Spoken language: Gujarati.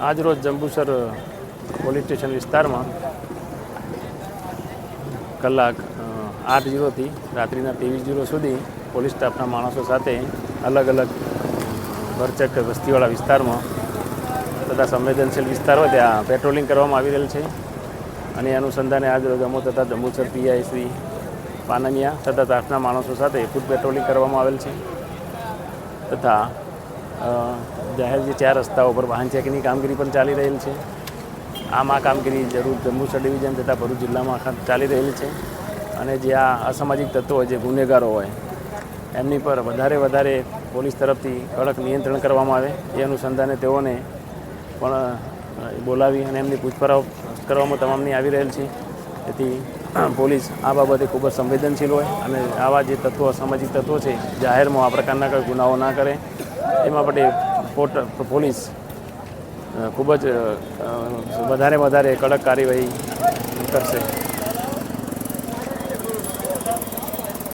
આજરોજ જંબુસર પોલીસ સ્ટેશન વિસ્તારમાં કલાક આઠ જીરોથી રાત્રિના ત્રેવીસ જીરો સુધી પોલીસ સ્ટાફના માણસો સાથે અલગ અલગ ભરચક વસ્તીવાળા વિસ્તારમાં તથા સંવેદનશીલ વિસ્તારો ત્યાં પેટ્રોલિંગ કરવામાં આવી રહેલ છે. અને અનુસંધાને આજરોજ અમો તથા જંબુસર પીઆઈ શ્રી પાનમિયા તથા તાફના માણસો સાથે ફૂડ પેટ્રોલિંગ કરવામાં આવેલ છે. તથા જાહેર જે ચાર રસ્તાઓ પર વાહન ચેકની કામગીરી પણ ચાલી રહેલ છે. આમ આ કામગીરી જરૂર જંબુસર ડિવિઝન તથા ભરૂચ જિલ્લામાં ચાલી રહેલી છે અને જે આ અસામાજિક તત્વો હોય, જે ગુનેગારો હોય, એમની પર વધારે વધારે પોલીસ તરફથી કડક નિયંત્રણ કરવામાં આવે. એ અનુસંધાને તેઓને પણ બોલાવી અને એમની પૂછપરછ કરવામાં તમામની આવી રહેલ છે. તેથી પોલીસ આ બાબતે ખૂબ જ સંવેદનશીલ હોય અને આવા જે તત્વો, અસામાજિક તત્વો છે, જાહેરમાં આ પ્રકારના ગુનાઓ ના કરે. એમાં માટે પોલીસ ખૂબ જ વધારે વધારે કડક કાર્યવાહી કરશે.